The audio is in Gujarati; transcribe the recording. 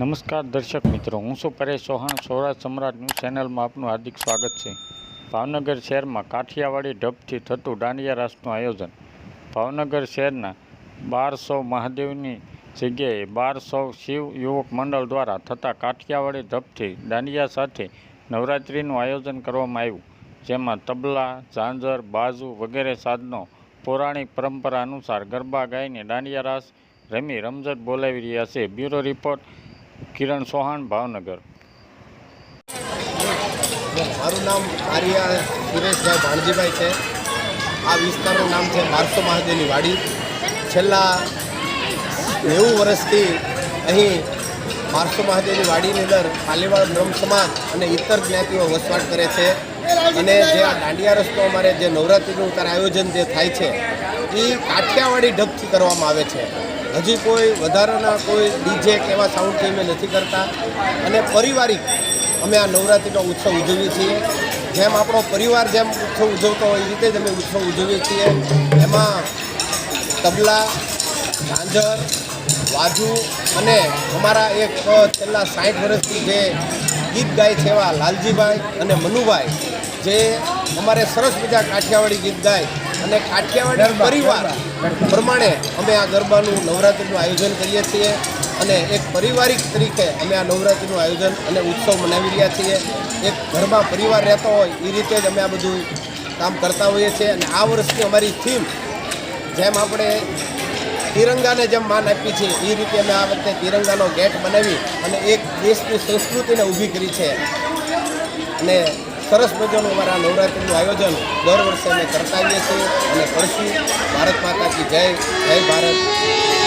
નમસ્કાર દર્શક મિત્રો, હું છું પરેશ ચૌહાણ. સૌરાષ્ટ્ર સમ્રાટ ન્યૂઝ ચેનલમાં આપનું હાર્દિક સ્વાગત છે. ભાવનગર શહેરમાં કાઠિયાવાડી ઢબથી થતું દાંડિયા રાસનું આયોજન. ભાવનગર શહેરના બારસો મહાદેવની જગ્યાએ બારસો શિવ યુવક મંડળ દ્વારા થતા કાઠિયાવાડી ઢબથી દાંડિયા સાથે નવરાત્રિનું આયોજન કરવામાં આવ્યું, જેમાં તબલા, ઝાંઝર, બાજુ વગેરે સાધનો, પૌરાણિક પરંપરા અનુસાર ગરબા ગાઈને દાંડિયા રાસ રમી રમઝટ બોલાવી રહ્યા છે. Bureau report Kiran Sohan Bhavnagar. મારું નામ આર્યા સુરેશભાઈ ભાણજીભાઈ છે. આ વિસ્તારનું નામ છે બારસો મહાદેવની વાડી. છેલ્લા નેવું વર્ષથી અહીં બારસો મહાદેવની વાડીની અંદર પાલીવાડ બ્રહ્મ સમાજ અને ઇતર જ્ઞાતિઓ વસવાટ કરે છે. અને જે આ દાંડિયા રસ્તો અમારે જે નવરાત્રિનું અત્યારે આયોજન જે થાય છે એ કાઠિયાવાડી ઢબથી કરવામાં આવે છે. હજી કોઈ વધારાના કોઈ ડીજે કે એવા સાઉન્ડ સાઉન્ડથી અમે નથી કરતા. અને પારિવારિક અમે આ નવરાત્રિનો ઉત્સવ ઉજવીએ છીએ. જેમ આપણો પરિવાર જેમ ઉત્સવ ઉજવતો હોય એ રીતે જ અમે ઉત્સવ ઉજવીએ છીએ. એમાં તબલા, ઝાંઝર, વાજુ અને અમારા એક છેલ્લા સાઠ વર્ષથી જે ગીત ગાય છે એવા લાલજીભાઈ અને મનુભાઈ, જે અમારે સરસ મજા કાઠિયાવાડી ગીત ગાય. અને કાઠિયાવાડી પરિવાર પ્રમાણે અમે આ ગરબાનું નવરાત્રિનું આયોજન કરીએ છીએ અને એક પારિવારિક તરીકે અમે આ નવરાત્રિનું આયોજન અને ઉત્સવ મનાવી રહ્યા છીએ. એક ઘરમાં પરિવાર રહેતો હોય એ રીતે જ અમે આ બધું કામ કરતા હોઈએ છીએ અને આ વર્ષની અમારી થીમ જેમ આપણે તિરંગાને જેમ માન આપીએ છીએ એ રીતે અમે આ વખતે તિરંગાનો ગેટ બનાવી અને એક દેશની સંસ્કૃતિને ઊભી કરી છે. અને સરસ મજાનું અમારા નવરાત્રિનું આયોજન દર વર્ષે અમે કરતા આવીએ છીએ અને કરશું ભારત માતાજી જય જય ભારત.